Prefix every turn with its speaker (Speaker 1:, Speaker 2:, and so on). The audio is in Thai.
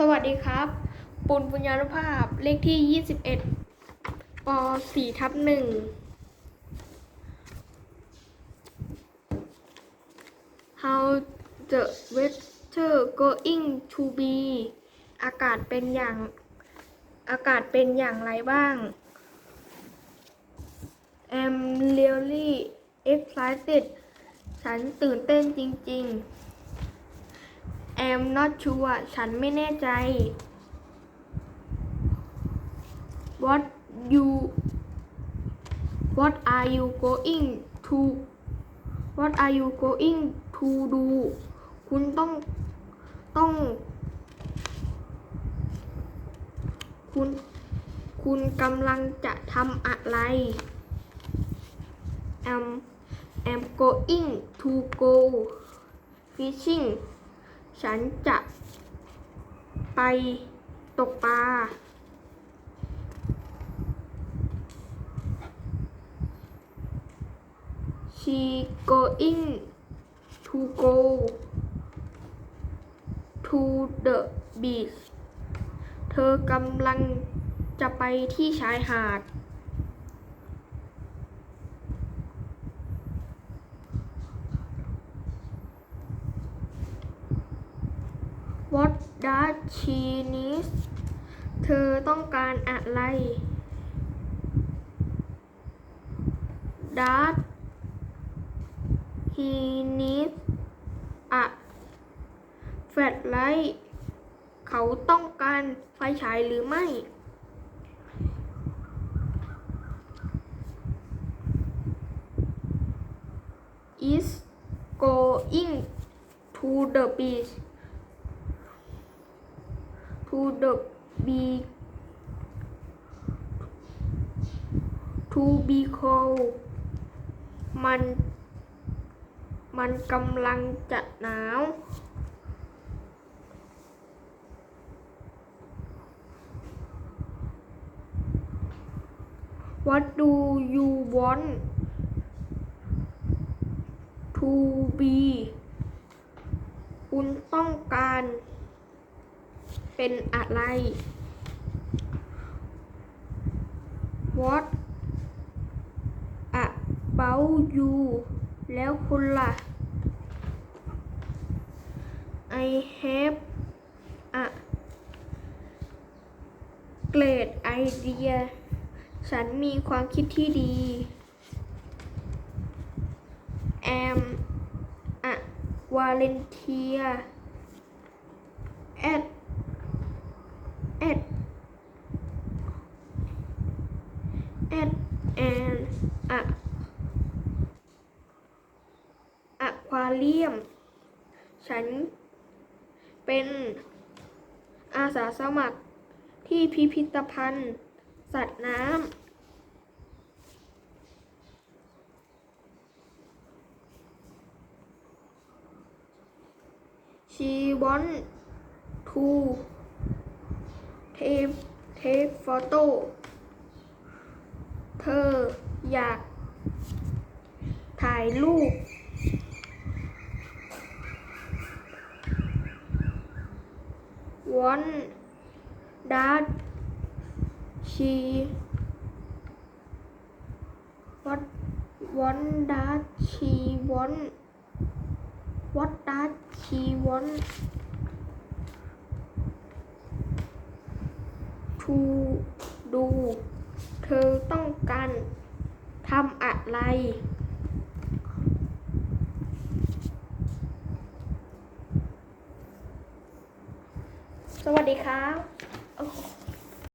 Speaker 1: สวัสดีครับ ปุณปุญญานุภาพเลขที่ 21ป4ทับ1 How the weather going to be อากาศเป็นอย่าง อากาศเป็นอย่างไรบ้าง I'm really excited ฉันตื่นเต้นจริง ๆ I'm not sure ฉันไม่แน่ใจ What you What are you going to What are you going to do คุณต้องต้อง คุณ คุณกำลังจะทำอะไร am am going to go fishing ฉันจะไปตกปลา she going to go to the beach เธอกำลังจะไปที่ชายหาด What does she need เธอต้องการอะไร Does he need a flashlight เขาต้องการไฟฉายหรือไม่ is going to the beach to the be to be cold มัน มันกำลังจะหนาว What do you want to be คุณต้องการ เป็นอะไร What about you แล้วคุณล่ะ I have a great idea ฉันมีความคิดที่ดี am a volunteer at at at an a aquarium ฉันเป็นอาสาสมัครที่พิพิธภัณฑ์ สัตว์น้ำ She want to เทปเทปโฟโต้เธออยาก ถ่ายรูปวันดัตชีวันวันดัตชีวันวัดดัตชีวัน to do เธอต้องการทำอะไร สวัสดีครับ